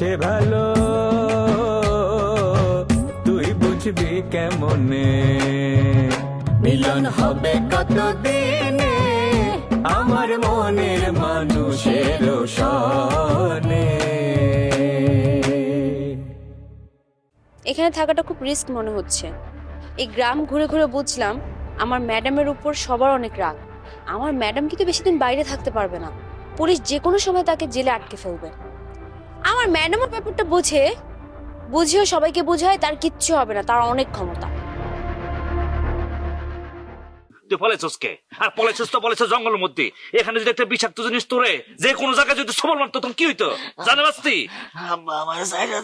সে ভালো। তুই বুঝবি কেমনে? মিলন হবে কতদিনে? আমার মনের মানুষের সনে এখানে থাকাটা খুব রিস্ক মনে হচ্ছে। এই গ্রাম ঘুরে ঘুরে বুঝলাম আমার ম্যাডামের উপর সবার অনেক রাগ। আমার ম্যাডাম কিন্তু বেশি দিন বাইরে থাকতে পারবে না। পুলিশ যে কোনো সময় তাকে জেলে আটকে ফেলবে। আমার ম্যাডামের ব্যাপারটা বুঝে বুঝিও সবাইকে বুঝায় তার কিচ্ছু হবে না তার অনেক ক্ষমতা। তুই পলাইছস কে? আর পলাইছস তো পলাইছস জঙ্গলের মধ্যে। এখানে যদি একটা বিষাক্ত জিনিস তোরে যে কোনো জায়গায় যদি সবল মারতো তখন কি হইতো? জানে বাস্তি আব্বা আমার সাইডা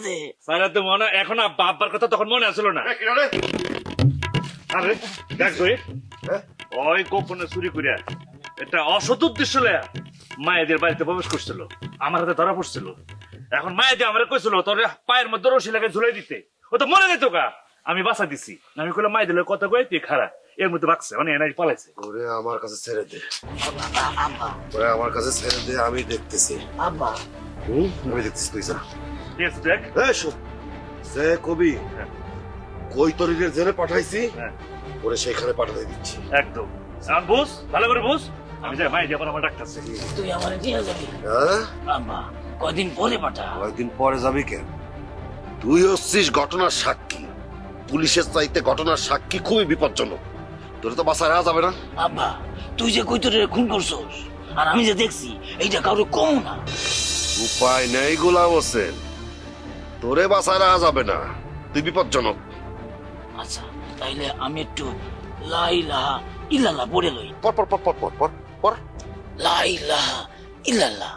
সাইরাতে মনে এখন আব্বা আব্বার কথা তখন মনে আসলো না। আরে দেখ তুই ওই গোপনে চুরি করিয়া এটা অসৎ উদ্দেশ্য লয়া মায়েদের বাড়িতে প্রবেশ করছিল। আমার হাতে ধরা পড়ছিল। এখন মায়েদের আমার কইছিল তোর পায়ের মধ্যে রশি লাগে ঝুলাই দিতে। ও তো মনে যেত কা আমি বাসা দিছি। আমি কইলাম মায়েদের লগে কথা কই তুই খারা এর মধ্যে বাকছে মানে এনাই পালাইছে। ওরে আমার কাছে ছেড়ে দে। আব্বা ওরে আমার কাছে ছেড়ে দে আমি দেখতেছি। আব্বা। হুম? আমি দেখতেছি তুই যা। ঠিক আছে দেখ। এই শোন সে কবি হ্যাঁ। কই তরিদের জেলে পাঠাইছি? হ্যাঁ। ওরে সেখানে পাঠাই দিচ্ছি। একদম। এখন বুঝ ভালো করে বুঝ। আমি যাই মাই যাবার আমার ডাক্তারছে তুই আমার নিয়ে যাবি? হ্যাঁ? আব্বা। কদিন পরে পাঠা। কয়েকদিন পরে যাবি কেন? তুই হচ্ছিস ঘটনার সাক্ষী। পুলিশের চাইতে ঘটনার সাক্ষী খুবই বিপজ্জনক। তোর তো বাসায় রাখা যাবে না। আব্বা তুই যে কৈতরে খুন করছস আর আমি যে দেখছি এইটা কাউরে কম না। উপায় নেই গোলাম হোসেন। তোরে বাসায় রাখা যাবে না। তুই বিপজ্জনক। আচ্ছা তাইলে আমি একটু লাইলাহা ইল্লাল্লাহ পড়ে লই। পর পর পর পর পর পর পর লাইলাহা ইল্লাল্লাহ।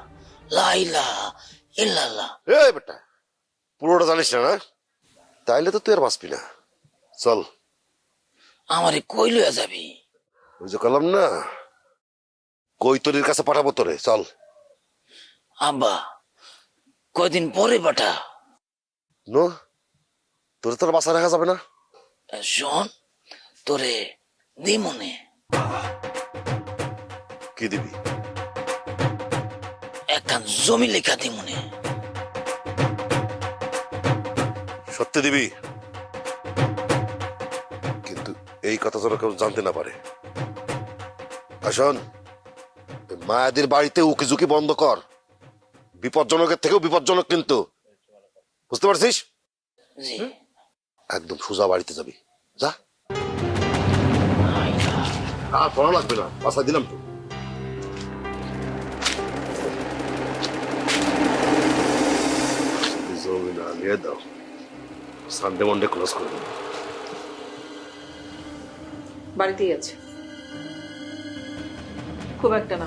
লাইলাহা ইল্লাল্লাহ। এই বেটা পুরোটা জানিস না না? তাইলে তো তুই আর বাঁচবি না। চল। আমারে কই লইয়া যাবি? ওই যে কলাম না কৈতরির কাছে পাঠাবো তোরে চল। আব্বা কয়দিন পরে পাঠা? নো তোরে তোর বাসা রাখা যাবে না। শোন তোরে দি মনে কি দিবি? একখান জমি লেখা দি মনে। সত্যি দিবি? কিন্তু এই কথা যেন কেউ জানতে না পারে। আসন মায়াদের বাড়িতে উকি ঝুঁকি বন্ধ কর। বিপজ্জনকের থেকেও বিপজ্জনক কিন্তু। বুঝতে পারছিস? জি। একদম সোজা বাড়িতে যাবি। যা। আর পড়া লাগবে না বাসায় দিলাম তো। নিয়ে দাও। সানডে মন্ডে ক্লোজ করে দেবো বাড়িতেই আছে। খুব একটা না।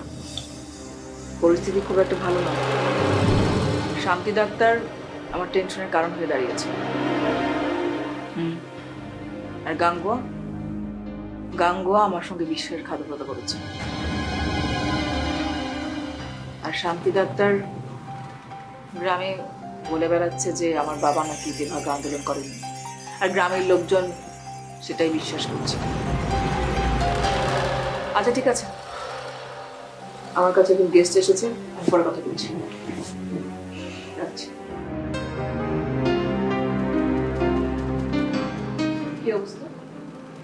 পরিস্থিতি খুব একটা ভালো না। শান্তি ডাক্তার আমার টেনশনের কারণ হয়ে দাঁড়িয়েছে। হুম। আর গাঙ্গুয়া? গাঙ্গুয়া আমার সঙ্গে বিশ্বের বিশ্বাসঘাতকতা করেছে। আর শান্তি ডাক্তার গ্রামে বলে বেড়াচ্ছে যে আমার বাবা নাকি যেভাবে আন্দোলন করেনি। আর গ্রামের লোকজন সেটাই বিশ্বাস করছে। আচ্ছা ঠিক আছে। আমার কাছে একজন গেস্ট এসেছে, আমি পরে কথা বলছি। কি অবস্থা?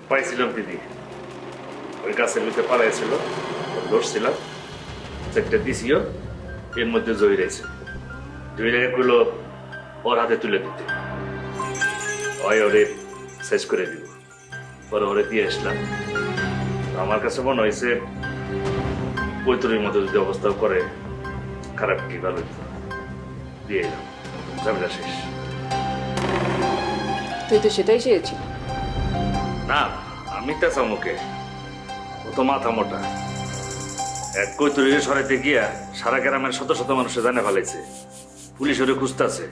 পাইছিলাম দিদি ওই গাছের ভিতরে পালাইছিল, ধরছিলাম চেকটা দিছিও, এর মধ্যে জয়ী রয়েছে। জয় ওর হাতে তুলে দিতে। ওই ওরে শেষ করে দিব। পরে ওরে দিয়ে আসলাম। আমার কাছে মনে হয়েছে পৈতরির মতো যদি অবস্থা করে খারাপ কি ভালো দিয়ে এলাম। ঝামেলা শেষ। তুই তো সেটাই চেয়েছি না আমি তো মুখে। ও তো মাথা মোটা। এক কৈতুরিকে সরাইতে গিয়া সারা গ্রামের শত শত মানুষে জানে ফেলাইছে। পুলিশ ওরে খুঁজতেছে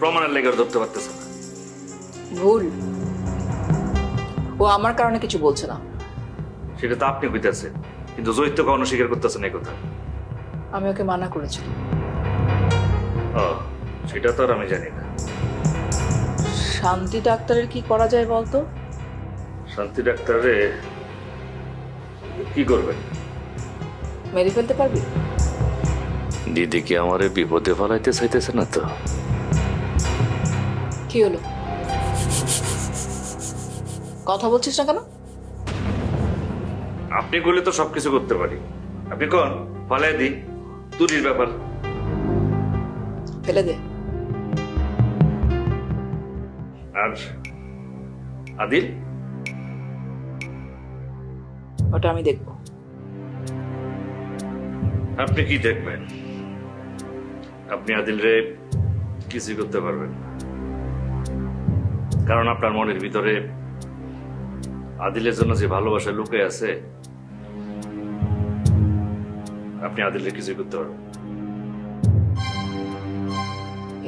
প্রমাণের লেগে ধরতে পারতেছে না। ভুল। ও আমার কারণে কিছু বলছে না। সেটা তো আপনি কইতেছেন কিন্তু জৈত্য কখনো স্বীকার করতেছেন এই কথা। আমি ওকে মানা করেছি ও সেটা তো আর আমি জানি না। শান্তি ডাক্তারের কি করা যায় বলতো? শান্তি ডাক্তারে কি করবেন? মেরে ফেলতে পারবি? দিদি কি আমারে বিপদে ফেলাইতে চাইতেছে না তো। কি হলো? কথা বলছিস না কেন? আপনি করলে তো সবকিছু করতে পারি। আপনি কোন? ফালাই দি তুরির ব্যাপার। ফেলে দে। আর আদিল? ওটা আমি দেখব। আপনি কি দেখবেন? আপনি আদিল রে কিছুই করতে পারবেন কারণ আপনার মনের ভিতরে আদিলের জন্য যে ভালোবাসা লুকে আছে আপনি আদিলের কিছুই করতে পারবেন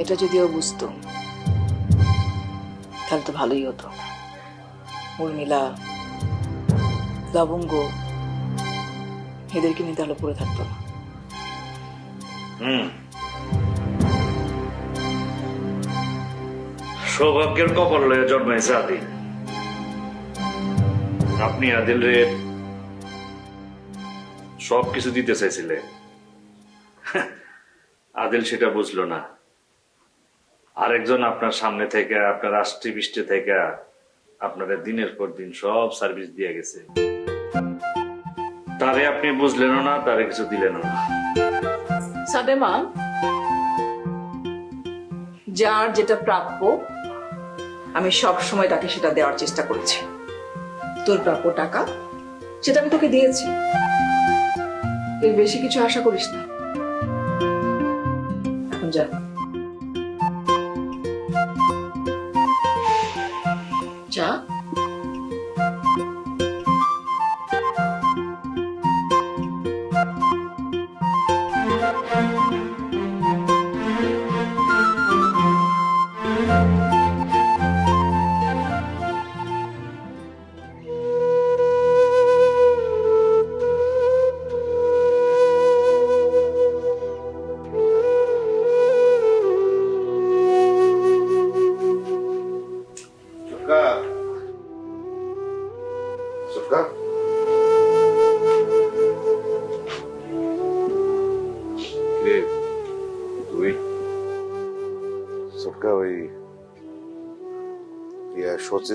এটা যদি ও বুঝতো তাহলে তো ভালোই হতো। উর্মিলা লবঙ্গ এদেরকে নিয়ে তাহলে পড়ে থাকতো না। হুম। সৌভাগ্যের কপাল লয়ে জন্মাইছে আদিল। আপনি আদিল রে সব কিছু দিতে চাইছিলেন আদিল সেটা বুঝলো না। আরেকজন আপনার সামনে থেকে, আপনার আষ্টি বৃষ্টি থেকে আপনারা দিনের পর দিন সব সার্ভিস দিয়ে গেছে। তারে আপনি বুঝলেনও না, তারে কিছু দিলেন না। সাদেমা, যার যেটা প্রাপ্য আমি সব সময় তাকে সেটা দেওয়ার চেষ্টা করেছি। তোর প্রাপ্য টাকা সেটা আমি তোকে দিয়েছি। এর বেশি কিছু আশা করিস না। এখন যা।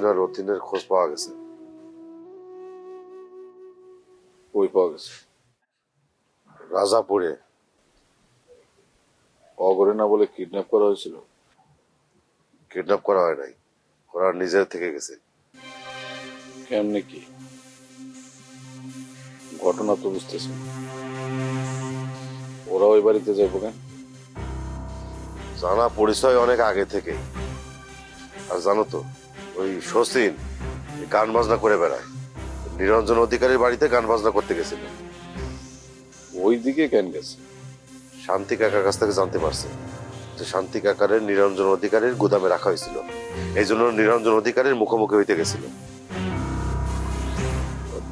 আর রতিনের খোঁজ পাওয়া গেছে। ওই পাওয়া গেছে? রাজাপুরে। অগরে না বলে কিডন্যাপ করা হয়েছিল? কিডন্যাপ করা হয় নাই। ওরা নিজের থেকে গেছে। কেমনে কি? ঘটনা তো বুঝতেছি। ওরা ওই বাড়িতে যাইব কেন? জানা পরিচয় অনেক আগে থেকে আর জানো তো ওই সচিন গান বাজনা করে বেড়ায়। নিরঞ্জন অধিকারীর বাড়িতে গান বাজনা করতে গেছিল। ওই দিকে কেন গেছে? শান্তি কাকার কাছ থেকে জানতে পারছে যে শান্তি কাকারের নিরঞ্জন অধিকারীর গুদামে রাখা হয়েছিল। এই জন্য নিরঞ্জন অধিকারীর মুখোমুখি হইতে গেছিল।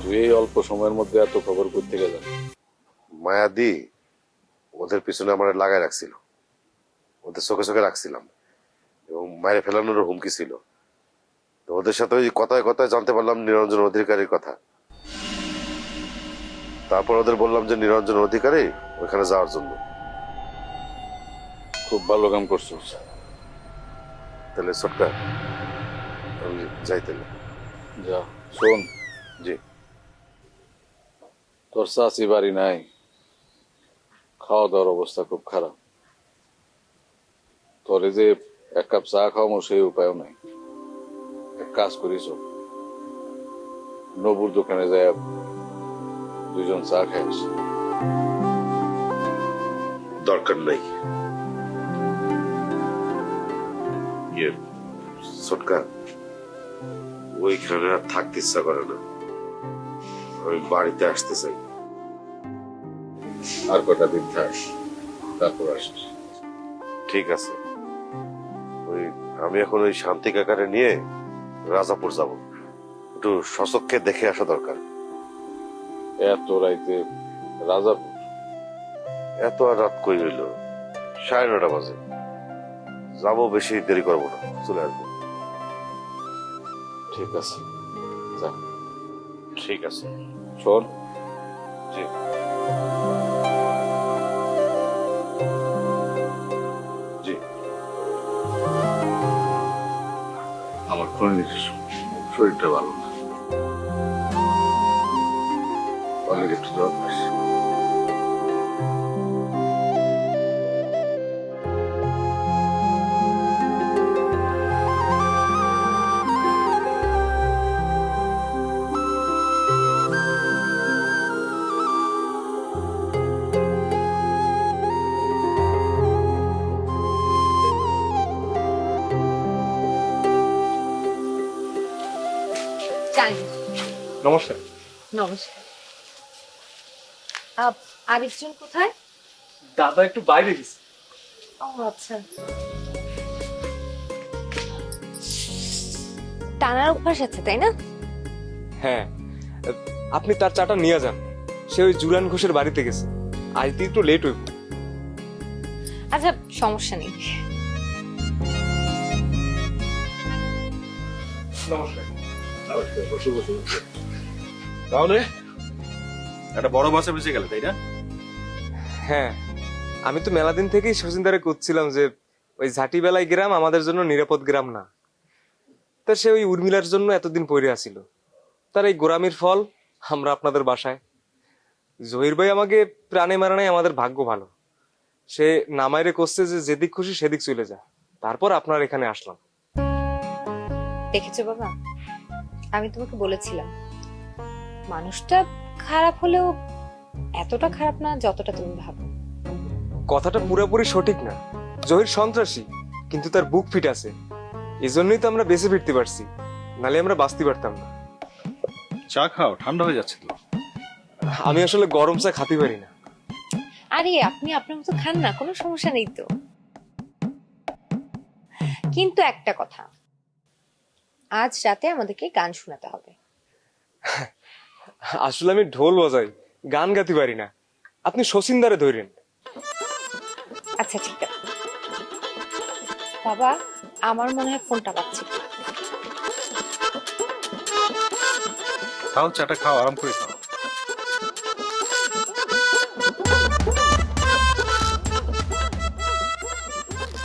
তুই এই অল্প সময়ের মধ্যে এত খবর করতে গেলেন মায়াদি ওদের পিছনে আমার লাগাই রাখছিল। ওদের চোখে চোখে রাখছিলাম। এবং মায়ের ফেলানোর হুমকি ছিল। তো ওদের সাথে ওই কথায় কথায় জানতে পারলাম নিরঞ্জন অধিকারীর কথা। তারপর ওদের বললাম যে নিরঞ্জন অধিকারী ওখানে যাওয়ার জন্য। খুব ভালো কাম করছ। তাহলে আমি যাই তাহলে। যা শোন। জি। তোর চাষি বাড়ি নাই। খাওয়া দাওয়ার অবস্থা খুব খারাপ। তোরে যে এক কাপ চা খাওয়ামো সেই উপায়ও নাই। কাজ করিস নবুর দোকানে যায় দুইজন চা খাইস দরকার নাই। ইয়ে সটকা ওইখানে আর থাকতে ইচ্ছা করে না। আমি বাড়িতে আসতে চাই। আর কটা দিন থাক তারপর আসিস। ঠিক আছে। ওই আমি এখন ওই শান্তি কাকারে নিয়ে রাজাপুর যাব। একটু সচক্ষে দেখে আসা দরকার। এত রাইতে রাজাপুর? এত আর রাত কই হইল সাড়ে নটা বাজে। যাব বেশি দেরি করব না। চলে আসব। ঠিক আছে ঠিক আছে। চল। জি জি। খনির শরীরটা ভালো না। অনেক একটু দরকার নমস্কার আরেকজন কোথায়? দাদা একটু বাইরে গেছে। ও আচ্ছা। টানার অভ্যাস আছে তাই না? হ্যাঁ। আপনি তার চাটা নিয়ে যান। সে ওই জুরান ঘোষের বাড়িতে গেছে। আজ দিয়ে একটু লেট হইব। আচ্ছা সমস্যা নেই। নমস্কার। তাহলে একটা বড় বাসে বেঁচে গেলে তাই না? হ্যাঁ আমি তো মেলা দিন থেকেই শচীনদারে করছিলাম যে ওই ঝাঁটি বেলায় গ্রাম আমাদের জন্য নিরাপদ গ্রাম না। তা সে ওই উর্মিলার জন্য এতদিন পড়ে আসিল। তার এই গোরামির ফল আমরা আপনাদের বাসায়। জহির ভাই আমাকে প্রাণে মারানে আমাদের ভাগ্য ভালো। সে নামাইরে করছে যে যেদিক খুশি সেদিক চলে যা। তারপর আপনার এখানে আসলাম। দেখেছ বাবা? আমি তোমাকে বলেছিলাম। মানুষটা খারাপ হলেও এতটা খারাপ না যতটা তুমি ভাবো। কথাটা পুরোপুরি সঠিক না। জহির সন্ত্রাসী কিন্তু তার বুক ফিট আছে। এজন্যই তো আমরা বেঁচে ফিরতে পারছি নালে আমরা বাঁচতে পারতাম না। চা খাও ঠান্ডা হয়ে যাচ্ছে তো। আমি আসলে গরম চা খাতে পারি না। আরে আপনি আপনার মতো খান না কোনো সমস্যা নেই তো। কিন্তু একটা কথা আজ রাতে আমাদেরকে গান শোনাতে হবে। আসলে আমি ঢোল বাজাই গান গাতে পারি না। আপনি শচীন শচীনদারে ধরেন। আচ্ছা ঠিক আছে। বাবা আমার মনে হয় ফোনটা পাচ্ছি। খাও চাটা খাও আরাম করে খাও।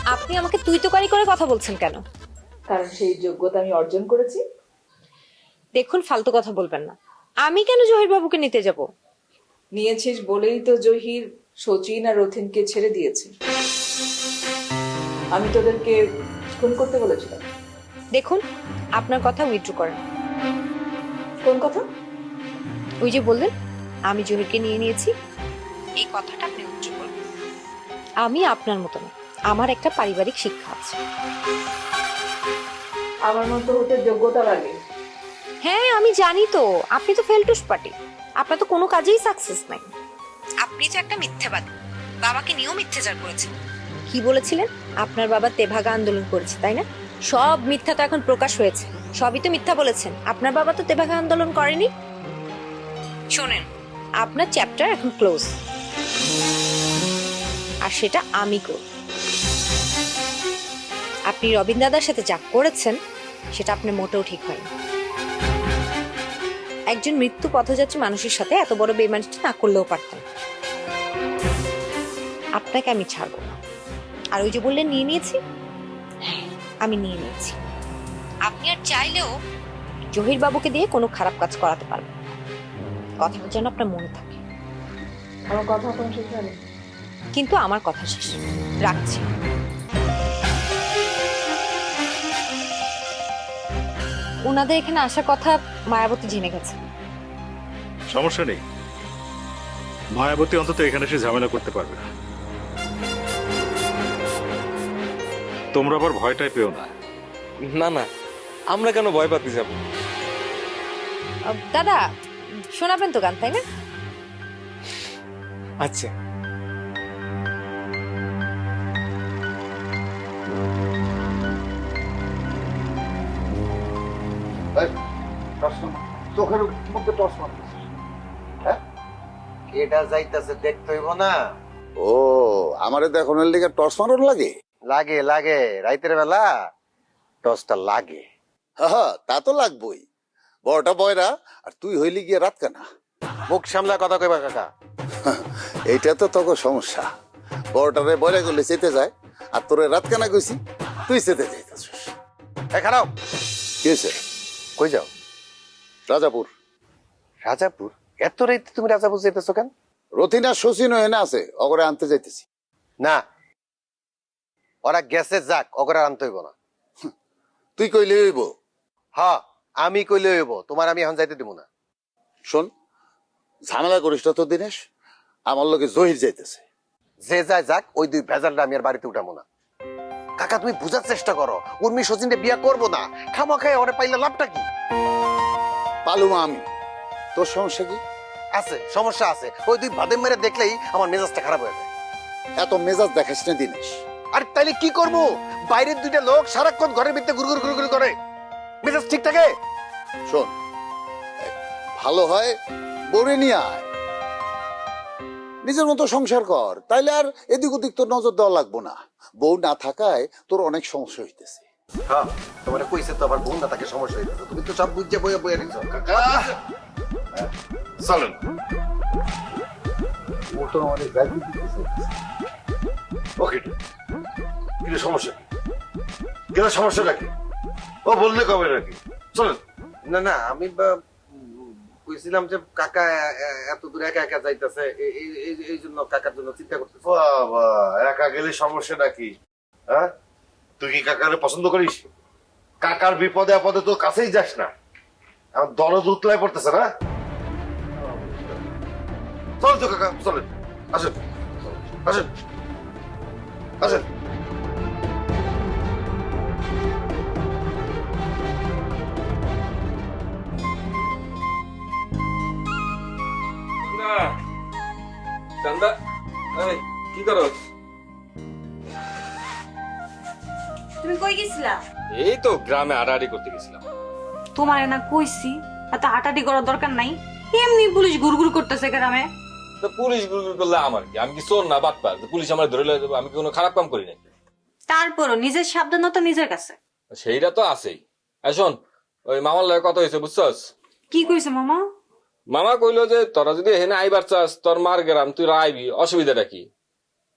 আপনি আমাকে তুই তোকারি করে কথা বলছেন কেন? কারণ সেই যোগ্যতা আমি অর্জন করেছি। দেখুন ফালতু কথা বলবেন না। আমি কেন জহির বাবুকে নিতে যাব? নিয়েছিস বলেই তো জহির সচিন আর রথিনকে ছেড়ে দিয়েছে। আমি তোদেরকে খুন করতে বলেছিলাম। দেখুন আপনার কথা উইথড্র করেন। কোন কথা? ওই যে বললেন আমি জহিরকে নিয়ে নিয়েছি। এই কথাটা আপনি উইথড্র করবেন আমি আপনার মতো না আমার একটা পারিবারিক শিক্ষা আছে। আমার মতো হতে যোগ্যতা লাগে। হ্যাঁ আমি জানি তো। আপনি তো ফেলটুস পার্টি। আপনার তো কোনো কাজেই সাকসেস নাই। আপনি তো একটা মিথ্যাবাদী। বাবাকে নিয়েও মিথ্যাচার করেছেন। কি বলেছিলেন? আপনার বাবা তেভাগা আন্দোলন করেছে তাই না? সব মিথ্যা তো এখন প্রকাশ হয়েছে। সবই তো মিথ্যা বলেছেন। আপনার বাবা তো তেভাগা আন্দোলন করেনি। শোনেন। আপনার চ্যাপ্টার এখন ক্লোজ আর সেটা আমি করব। আপনি রবীন দাদার সাথে যা করেছেন সেটা আপনার মোটেও ঠিক হয়নি। একজন মৃত্যু পথযাত্রী মানুষের সাথে এত বড় বেমানিটা না করলেও পারতেন। আপনাকে আমি ছাড়বো না। আর ওই যে বললেন নিয়ে নিয়েছি? হ্যাঁ আমি নিয়ে নিয়েছি। আপনি আর চাইলেও জহির বাবুকে দিয়ে কোনো খারাপ কাজ করাতে পারবেন না। কথাটা যেন আপনার মনে থাকে। আমার কথা এখন শেষ কিন্তু আমার কথা শেষ। রাখছি। ওনাদের এখানে আসার কথা মায়াবতী জেনে গেছে। সমস্যা নেই। মায়াবতী অন্তত এখানে এসে ঝামেলা করতে পারবে। না তোমরা আবার ভয়টাই পেও না। না না আমরা কেন ভয় পাতে যাব? দাদা শোনাবেন তো গান তাই না? আচ্ছা। চোখের মধ্যে টস মারতেছে। এটা যাইতাছে দেখতে হইব না। ও আমারে দেখানোর লিগে টর্চ মারন লাগে? লাগে লাগে রাইতের বেলা টসটা লাগে। হ্যাঁ তা তো লাগবই। বড়টা বয়রা আর তুই হইলি গিয়ে রাত কানা মুখ সামলা কথা কইবা কাকা। এইটা তো তোকে সমস্যা। বড়টারে বয়রা করলে চেতে যায় আর তোরে রাত কানা কইছি তুই চেতে যাইতেছিস। এই খারাপ। কি হয়েছে কই যাও? রাজাপুর। রাজাপুর? এত রাইতে তুমি রাজাপুর যাইতেছো কেন? রথিনা শচীন এনে আছে অগরে আনতে যাইতেছি। না। ওরা গেছে যাক অগরা আনতে হইব না। তুই কইলে হইব। হ্যাঁ আমি কইলে হইব তোমার আমি এখন যাইতে দিব না। শোন ঝামেলা করিস না তো দিনেশ আমার লোকে জহির যাইতেছে। যে যায় যাক ওই দুই ভেজালটা আমি আর বাড়িতে উঠাবো না। কাকা তুমি বুঝার চেষ্টা করো উর্মি সচিনকে বিয়া করব না। খামা খায় ওরে পাইলে লাভটা কি? পালুমা আমি। তোর সমস্যা কি? আছে সমস্যা আছে। ওই দুই ভাদে মেরে দেখলেই আমার মেজাজটা খারাপ হয়ে যায়। এত মেজাজ দেখাস না দিনেশ। আর তাইলে কি করব? বাইরের দুইটা লোক সারাক্ষণ ঘরের ভিতরে গুরগুর গুরগুর করে। মেজাজ ঠিক থাকে? শোন ভালো হয় বরে নিয়ে আয়। নিজের মতো সংসার কর তাইলে আর এদিক ওদিক তোর নজর দেওয়া লাগবো না। বউ না থাকায় তোর অনেক সমস্যা হইতেছে। হ্যাঁ তোমার কইছে তো আবার বোন না তাকে সমস্যা যাবে তুমি তো সব বুঝে বইয়ে বইয়ে নিছো। চলেন। ও তো আমাদের ব্যাগ দিতেছে ওকে। কিন্তু সমস্যা কি? কিন্তু সমস্যাটা কি ও বললে কবে নাকি? চলেন। না না আমি কইছিলাম যে কাকা এত দূরে একা একা যাইতেছে। এই জন্য কাকার জন্য চিন্তা করতেছে। বাবা একা গেলে সমস্যাটা কি হ্যাঁ? তুই কি কাকারে পছন্দ করিস? কাকার বিপদে আপদে তো কাছেই যাস না। আমার দরদ উতলায় পড়তেছে না? চল তো কাকা চলেন আসেন। আসেন। আসেন। চান্দা এই কি করো? তুমি কই গেছিলা? এই তো গ্রামে আড়াআড়ি করতে গেছিলাম। তোমার না কইছি এত হাঁটাহাঁটি করার দরকার নাই। এমনি পুলিশ ঘুরঘুর করতেছে গ্রামে। তো পুলিশ করলে আমার কি? আমি কি চোর না বাটপার? যে পুলিশ আমার ধরে লয়ে আমি কি কোনো খারাপ কাম করি নাই তারপরও নিজের সাবধানতা নিজের কাছে। সেইটা তো আছেই। আর শোন ওই মামার লগে কথা হয়েছে বুঝছস? কি কইছে মামা? মামা কইলো যে তোরা যদি এখানে আইবার চাস তোর মার গ্রাম তুই আইবি অসুবিধাটা কি?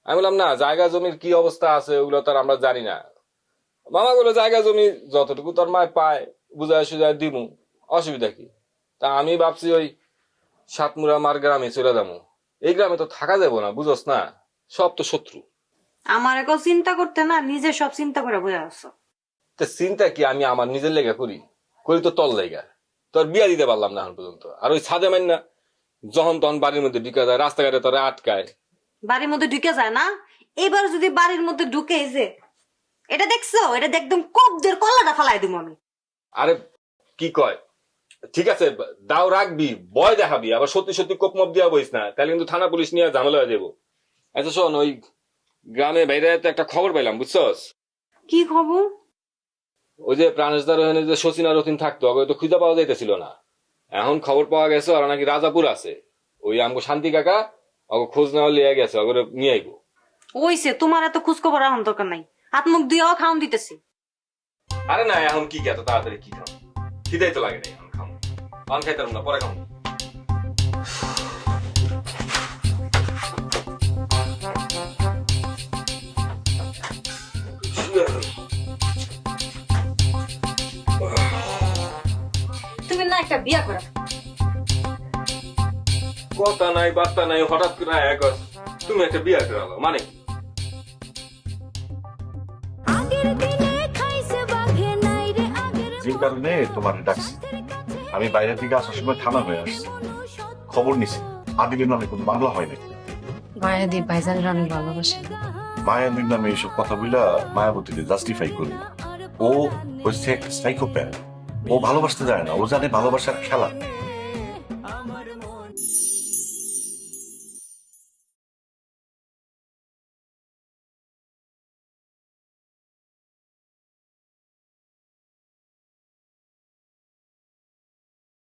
আমি বললাম না জায়গা জমির কি অবস্থা আছে ওগুলো তো আর আমরা জানি না। মামা কইলো জায়গা জমি যতটুকু তোর মায় পায় বুঝায় সুজায় দিমু অসুবিধা কি? তা আমি ভাবছি ওই সাতমুরা মার গ্রামে চলে যাব এই গ্রামে তো থাকা যাব না বুঝস না? সব তো শত্রু। আমার এখন চিন্তা করতে না নিজে সব চিন্তা করে বোঝা আসছো তা চিন্তা কি আমি আমার নিজের লেগা করি? করি তো তল লেগা। তোর বিয়া দিতে পারলাম না এখন পর্যন্ত। আর ওই ছাদে মাইন না যখন তখন বাড়ির মধ্যে ঢুকে যায় রাস্তাঘাটে তোরা আটকায়। বাড়ির মধ্যে ঢুকে যায় না? এবার যদি বাড়ির মধ্যে ঢুকে যে এটা দেখছ? এটা একদম কবদের কলাটা ফালাই দিব আমি। আরে কি কয়? ঠিক আছে দাও রাখবি ভয় দেখাবি আবার সত্যি সত্যি কোপ মপ দিয়া বইস না তাহলে কিন্তু থানা পুলিশ নিয়ে ঝামেলা হয়ে যাব আচ্ছা শোন ওই গ্রামে বাইরে তো একটা খবর পাইলাম বুঝছস? কি খবর? ওই যে প্রাণেশদার ওখানে যে সচিনা রতিন থাকতো ওকে তো খুঁজে পাওয়া যাইতেছিল না। এখন খবর পাওয়া গেছে ওরা নাকি রাজাপুর আছে। ওই আমগো শান্তি কাকা ওকে খোঁজ নেওয়া লিয়ে গেছে ওকে নিয়ে আইবো। ওইছে তোমার এত খোঁজ খবর এখন দরকার নাই। হাত মুখ দিয়েও খাওন দিতেছি। আরে না এখন কি এত তাড়াতাড়ি কি খাম খিদাই তো লাগে না পান খাইতাম না পরে খাম তুমি না একটা বিয়া করো। কথা নাই বার্তা নাই হঠাৎ করে এক তুমি একটা বিয়া করালো মানে কি? আগের দিনে খাইছে বাঘে নাই রে আগের যে কারণে তোমার ডাকছি। আমি বাইরে দিকে আসার সময় থানা হয়ে আসছি। খবর নিছি। আদিবের নামে কোনো মামলা হয় নাকি মায়াদি ভাইজানের অনেক ভালোবাসে। মায়ানদীর নামে এইসব কথা বইলা মায়াবতীকে জাস্টিফাই করি ও হচ্ছে একটা সাইকোপ্যাথ ও ভালোবাসতে যায় না। ও জানে ভালোবাসার খেলা।